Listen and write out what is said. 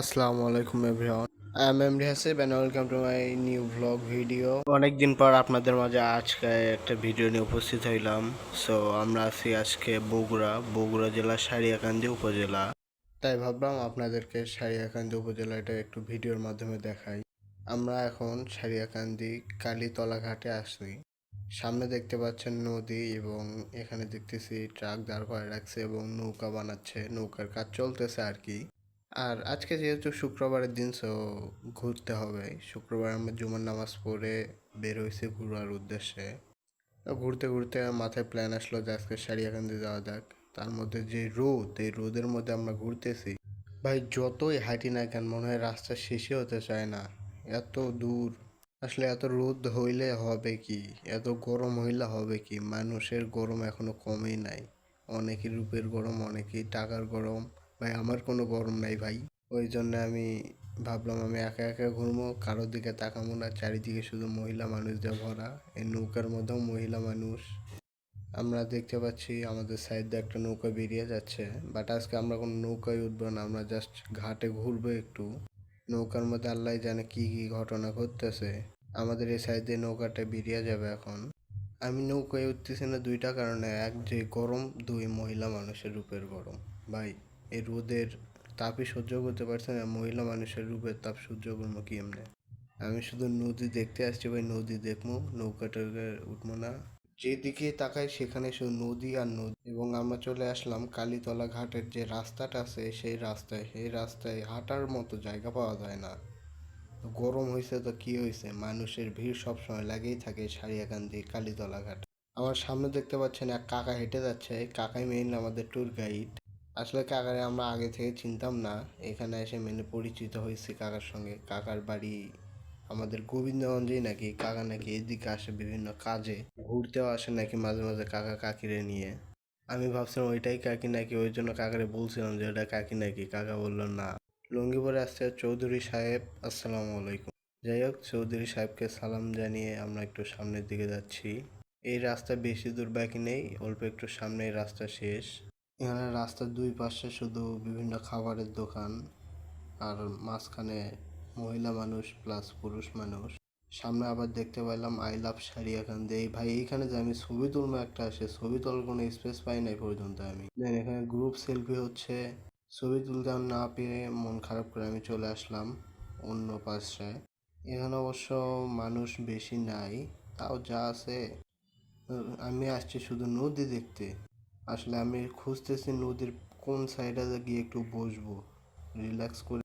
আসসালামু আলাইকুম everyone. I am MD Hasib and welcome to my new blog video অনেকদিন পর আপনাদের মাঝে আজকে একটা ভিডিও নিয়ে উপস্থিত হইলাম। সো আমরা আছি আজকে বগুড়া বগুড়া জেলা সারিয়াকান্দি উপজেলা। তাই ভাবলাম আপনাদেরকে সারিয়াকান্দি উপজেলাটা একটু ভিডিওর মাধ্যমে দেখাই। আমরা এখন সারিয়াকান্দি কালীতলা ঘাটে আসি সামনে দেখতে পাচ্ছেন নদী এবং এখানে দেখতেছি ট্রাক দাঁড় করে রাখছে এবং নৌকা বানাচ্ছে। নৌকার কাজ চলতেছে আর কি। আর আজকে যেহেতু শুক্রবারের দিন সো ঘুরতে হবে। শুক্রবার আমরা জুমার নামাজ পড়ে বের হয়েছি ঘোরার উদ্দেশ্যে। ঘুরতে ঘুরতে মাথায় প্ল্যান আসলো যে আজকে সারিয়াকান্দি যাওয়া যাক। তার মধ্যে যে রোদ, এই রোদের মধ্যে আমরা ঘুরতেছি। ভাই, যতই হাঁটি না কেন, মনে হয় রাস্তা শেষে হতে চায় না। এত দূর। আসলে এত রোদ হইলে হবে কি? এত গরম হইলে হবে কি? মানুষের গরম এখনও কমেই নাই। অনেকই রূপের গরম, অনেকই টাকার গরম। ভাই, আমার কোনো গরম নাই ভাই। ওই জন্য আমি ভাবলাম আমি একা একা ঘুরবো কারোর দিকে তাকাবো না, চারিদিকে শুধু মহিলা মানুষ দিয়ে ভরা, এই নৌকার মধ্যেও মহিলা মানুষ। আমরা দেখতে পাচ্ছি আমাদের সাইড দিয়ে একটা নৌকা বেরিয়ে যাচ্ছে বাট আজকে আমরা কোনো নৌকায় উঠবো না, আমরা জাস্ট ঘাটে ঘুরবো একটু। নৌকার মধ্যে আল্লাহ জানে কি কি ঘটনা ঘটতেছে। আমাদের এই সাইড দিয়ে নৌকাটা বেরিয়ে যাবে এখন। আমি নৌকায় উঠতেছি না দুইটা কারণে, এক যে গরম, দুই মহিলা মানুষের রূপের গরম। ভাই এই রোদের তাপই সহ্য করতে পারছে না। মহিলা মানুষের রূপের তাপ সহ্য করব কি এমনি? আমি শুধু নদী দেখতে আসছি ভাই, নদী দেখব, নৌকাটা উঠবো না। যেদিকে তাকাই সেখানে শুধু নদী আর নদী। এবং আমরা চলে আসলাম কালীতলা ঘাটের যে রাস্তাটা আছে, সেই রাস্তায়। সেই রাস্তায় হাঁটার মতো জায়গা পাওয়া যায় না। গরম হয়েছে তো কি হয়েছে মানুষের ভিড় সবসময় লাগেই থাকে সারিয়াকান্দি কালীতলা ঘাট। আমার সামনে দেখতে পাচ্ছেন এক কাকা হেঁটে যাচ্ছে। কাকাই মেইন আমাদের ট্যুর গাইড আসলে কাকারে আমরা আগে থেকে চিনতাম না। এখানে এসে মেনে পরিচিত হয়েছি কাকার সঙ্গে। কাকার বাড়ি আমাদের গোবিন্দগঞ্জেই নাকি। কাকা নাকি এদিকে আসে বিভিন্ন কাজে। ঘুরতেও আসে নাকি মাঝে মাঝে কাকা কাকিরে নিয়ে। আমি ভাবছিলাম ওইটাই কাকি নাকি? ওই জন্য কাকারে বলছিলাম যে ওটা কাকি নাকি? কাকা বলল, না। লুঙ্গি পরে আসছে চৌধুরী সাহেব, আসসালামু আলাইকুম। যাই হোক, চৌধুরী সাহেবকে সালাম জানিয়ে আমরা একটু সামনের দিকে যাচ্ছি। এই রাস্তা বেশি দূর বাকি নেই, অল্প একটু সামনে রাস্তা শেষ। এখানে রাস্তার দুই পাশে শুধু বিভিন্ন খাবারের দোকান আর মাঝখানে মহিলা মানুষ প্লাস পুরুষ মানুষ। সামনে আবার দেখতে পেলাম আই লাভ সারিয়াকান্দি এই ভাই, এইখানে যে আমি ছবি তুলবো একটা আসে ছবি তোলার কোনো স্পেস পাই নাই পর্যন্ত আমি। দেন এখানে গ্রুপ সেলফি হচ্ছে। ছবি তুলতে না পেরে মন খারাপ করে আমি চলে আসলাম অন্য পাশে। এখানে অবশ্য মানুষ বেশি নাই, তাও যা আছে। আমি আসছি শুধু নদী দেখতে। আসলে আমি খুঁজতেছি নদীর কোন সাইডে গিয়ে একটু বসবো রিল্যাক্স করে